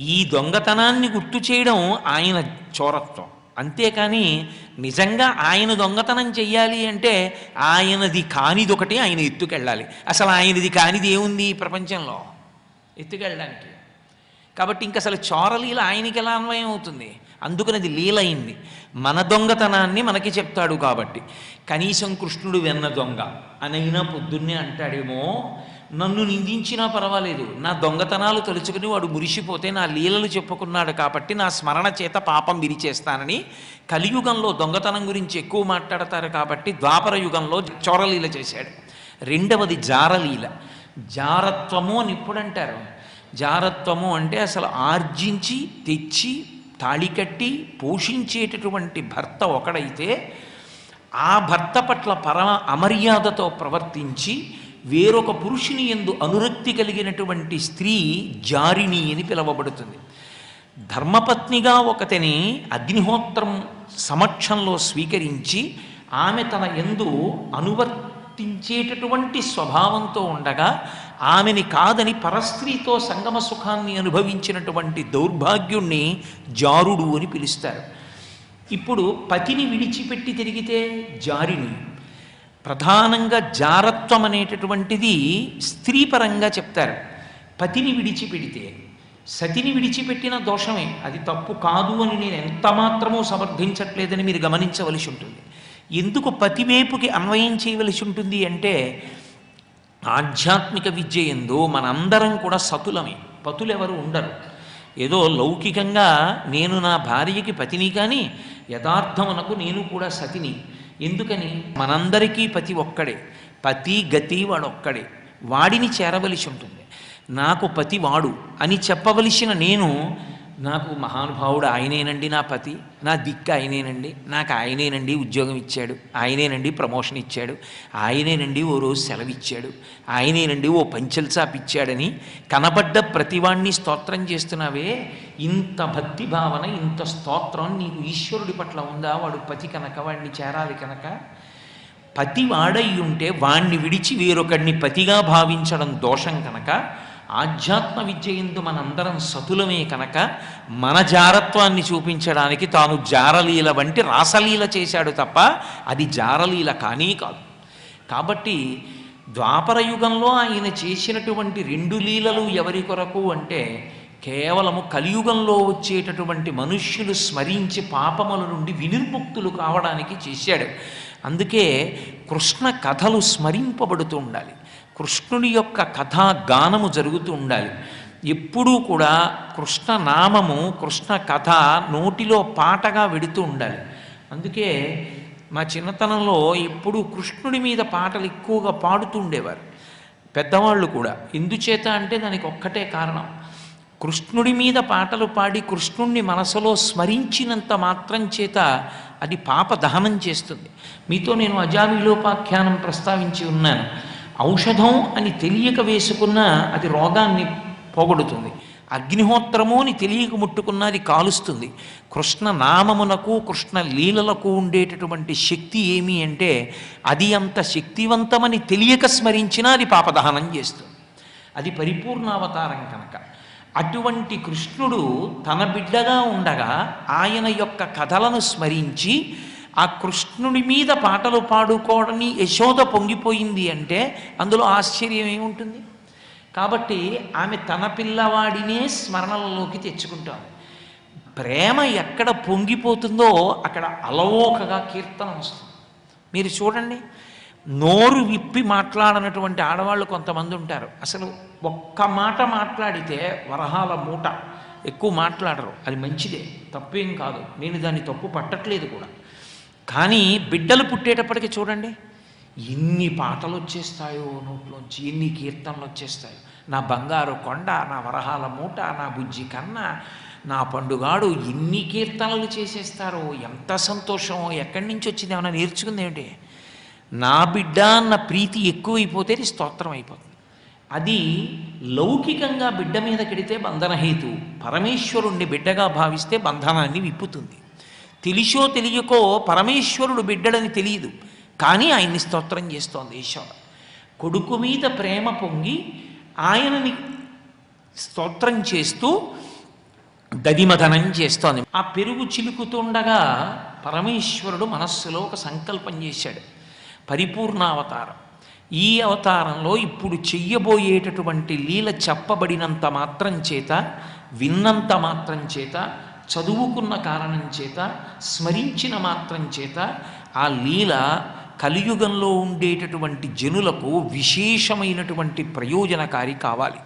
ఈ దొంగతనాన్ని గుర్తు చేయడం ఆయన చోరత్వం. అంతేకాని నిజంగా ఆయన దొంగతనం చెయ్యాలి అంటే ఆయనది కానిదొకటి ఆయన ఎత్తుకెళ్ళాలి. అసలు ఆయనది కానిది ఏముంది ఈ ప్రపంచంలో? ఎత్తుకెళ్ళడానికి. కాబట్టి ఇంక అసలు చోరలీల ఆయనకి ఎలా అన్వయం అవుతుంది? అందుకని అది లీలైంది మన దొంగతనాన్ని మనకి చెప్తాడు కాబట్టి. కనీసం కృష్ణుడు వెన్న దొంగ అనైనా పొద్దున్నే అంటాడేమో నన్ను నిందించినా పర్వాలేదు. నా దొంగతనాలు తలుచుకుని వాడు మురిసిపోతే నా లీలలు చెప్పుకున్నాడు కాబట్టి నా స్మరణ చేత పాపం విరిచేస్తానని కలియుగంలో దొంగతనం గురించి ఎక్కువ మాట్లాడతారు కాబట్టి ద్వాపర యుగంలో చోరలీల చేశాడు. రెండవది జారలీల. జారత్వము అని ఇప్పుడంటారు జారత్వము అంటే అసలు ఆర్జించి తెచ్చి తాళికట్టి పోషించేటటువంటి భర్త ఒకడైతే ఆ భర్త పట్ల పరమ అమర్యాదతో ప్రవర్తించి వేరొక పురుషుని ఎందు అనురక్తి కలిగినటువంటి స్త్రీ జారిణి అని పిలువబడుతుంది. ధర్మపత్నిగా ఒకతని అగ్నిహోత్రం సమక్షంలో స్వీకరించి ఆమె తన ఎందు అనువర్తించేటటువంటి స్వభావంతో ఉండగా ఆమెని కాదని పరస్త్రీతో సంగమ సుఖాన్ని అనుభవించినటువంటి దౌర్భాగ్యుణ్ణి జారుడు అని పిలుస్తారు. ఇప్పుడు పతిని విడిచిపెట్టి తిరిగితే జారిని ప్రధానంగా జారత్వం అనేటటువంటిది స్త్రీపరంగా చెప్తారు. పతిని విడిచిపెడితే సతిని విడిచిపెట్టిన దోషమే. అది తప్పు కాదు అని నేను ఎంత మాత్రమూ సమర్థించట్లేదని మీరు గమనించవలసి ఉంటుంది. ఎందుకు పతివేపుకి అన్వయం చేయవలసి ఉంటుంది అంటే ఆధ్యాత్మిక విద్య ఎందు మనందరం కూడా సతులమే. పతులెవరు ఉండరు. ఏదో లౌకికంగా నేను నా భార్యకి పతిని కానీ యథార్థమునకు నేను కూడా సతిని. ఎందుకని? మనందరికీ పతి ఒక్కడే పతి గతి వాడు ఒక్కడే వాడిని చేరవలసి ఉంటుంది. నాకు పతి వాడు అని చెప్పవలసిన నేను నాకు మహానుభావుడు ఆయనేనండి నా పతి నా దిక్కు ఆయనేనండి నాకు ఆయనేనండి ఉద్యోగం ఇచ్చాడు ఆయనేనండి ప్రమోషన్ ఇచ్చాడు ఆయనేనండి ఓ రోజు సెలవు ఇచ్చాడు ఆయనేనండి ఓ పంచల్ చాప్ ఇచ్చాడని కనబడ్డ ప్రతివాణ్ణి స్తోత్రం చేస్తున్నావే ఇంత భక్తి భావన ఇంత స్తోత్రం నీకు ఈశ్వరుడి పట్ల ఉందా? వాడు పతి కనుక వాడిని చేరాలి కనుక. పతి వాడై ఉంటే వాణ్ణి విడిచి వేరొకడిని పతిగా భావించడం దోషం కనుక ఆధ్యాత్మ విద్య ఎందు మనందరం సతులమే కనుక మన జారత్వాన్ని చూపించడానికి తాను జారలీల వంటి రాసలీల చేశాడు తప్ప అది జారలీల కానీ కాదు. కాబట్టి ద్వాపర యుగంలో ఆయన చేసినటువంటి రెండు లీలలు ఎవరి కొరకు అంటే కేవలము కలియుగంలో వచ్చేటటువంటి మనుష్యులు స్మరించి పాపముల నుండి వినిర్ముక్తులు కావడానికి చేశాడు. అందుకే కృష్ణ కథలు స్మరింపబడుతూ ఉండాలి. కృష్ణుని యొక్క కథా గానము జరుగుతూ ఉండాలి. ఎప్పుడూ కూడా కృష్ణ నామము కృష్ణ కథ నోటిలో పాటగా వెడుతూ ఉండాలి. అందుకే మా చిన్నతనంలో ఎప్పుడూ కృష్ణుడి మీద పాటలు ఎక్కువగా పాడుతూ ఉండేవారు. పెద్దవాళ్ళు కూడా. ఎందుచేత అంటే దానికి ఒక్కటే కారణం. కృష్ణుడి మీద పాటలు పాడి కృష్ణుణ్ణి మనసులో స్మరించినంత మాత్రం చేత అది పాప దహనం చేస్తుంది. మీతో నేను అజామిలోపాఖ్యానం ప్రస్తావించి ఉన్నాను. ఔషధం అని తెలియక వేసుకున్న అది రోగాన్ని పోగొడుతుంది. అగ్నిహోత్రము అని తెలియక ముట్టుకున్న అది కాలుస్తుంది. కృష్ణ నామమునకు కృష్ణ లీలలకు ఉండేటటువంటి శక్తి ఏమి అంటే అది అంత శక్తివంతమని తెలియక స్మరించినా అది పాపదహనం చేస్తుంది. అది పరిపూర్ణావతారం కనుక. అటువంటి కృష్ణుడు తన బిడ్డగా ఉండగా ఆయన యొక్క కథలను స్మరించి ఆ కృష్ణుడి మీద పాటలు పాడుకోవడని యశోద పొంగిపోయింది అంటే అందులో ఆశ్చర్యం ఏముంటుంది? కాబట్టి ఆమె తన పిల్లవాడినే స్మరణలలోకి తెచ్చుకుంటాం. ప్రేమ ఎక్కడ పొంగిపోతుందో అక్కడ అలవోకగా కీర్తన వస్తుంది. మీరు చూడండి నోరు విప్పి మాట్లాడనటువంటి ఆడవాళ్ళు కొంతమంది ఉంటారు. అసలు ఒక్క మాట మాట్లాడితే వరహాల మూట. ఎక్కువ మాట్లాడరు. అది మంచిదే. తప్పేం కాదు. నేను దాన్ని తప్పు పట్టట్లేదు కూడా. కానీ బిడ్డలు పుట్టేటప్పటికి చూడండి ఎన్ని పాటలు వచ్చేస్తాయో నోట్లోంచి ఎన్ని కీర్తనలు వచ్చేస్తాయో నా బంగారు కొండ నా వరహాల మూట నా బుజ్జి కన్న నా పండుగాడు ఎన్ని కీర్తనలు చేసేస్తారో ఎంత సంతోషం ఎక్కడి నుంచి వచ్చింది ఏమైనా నేర్చుకుంది ఏమిటి? నా బిడ్డ అన్న ప్రీతి ఎక్కువైపోతే అది స్తోత్రం అయిపోతుంది. అది లౌకికంగా బిడ్డ మీద కెడితే బంధనహేతు పరమేశ్వరుణ్ణి బిడ్డగా భావిస్తే బంధనాన్ని విప్పుతుంది. తెలిసో తెలియకో పరమేశ్వరుడు బిడ్డడని తెలియదు. కానీ ఆయన్ని స్తోత్రం చేస్తోంది ఈశ్వర కొడుకు మీద ప్రేమ పొంగి ఆయనని స్తోత్రం చేస్తూ దదిమదనం చేస్తోంది. ఆ పెరుగు చిలుకుతుండగా పరమేశ్వరుడు మనస్సులో ఒక సంకల్పం చేశాడు. పరిపూర్ణావతారం ఈ అవతారంలో ఇప్పుడు చెయ్యబోయేటటువంటి లీల చెప్పబడినంత మాత్రం చేత విన్నంత మాత్రం చేత చదువుకున్న కారణం చేత స్మరించిన మాత్రం చేత ఆ లీల కలియుగంలో ఉండేటటువంటి జనులకు విశేషమైనటువంటి ప్రయోజనకారి కావాలి.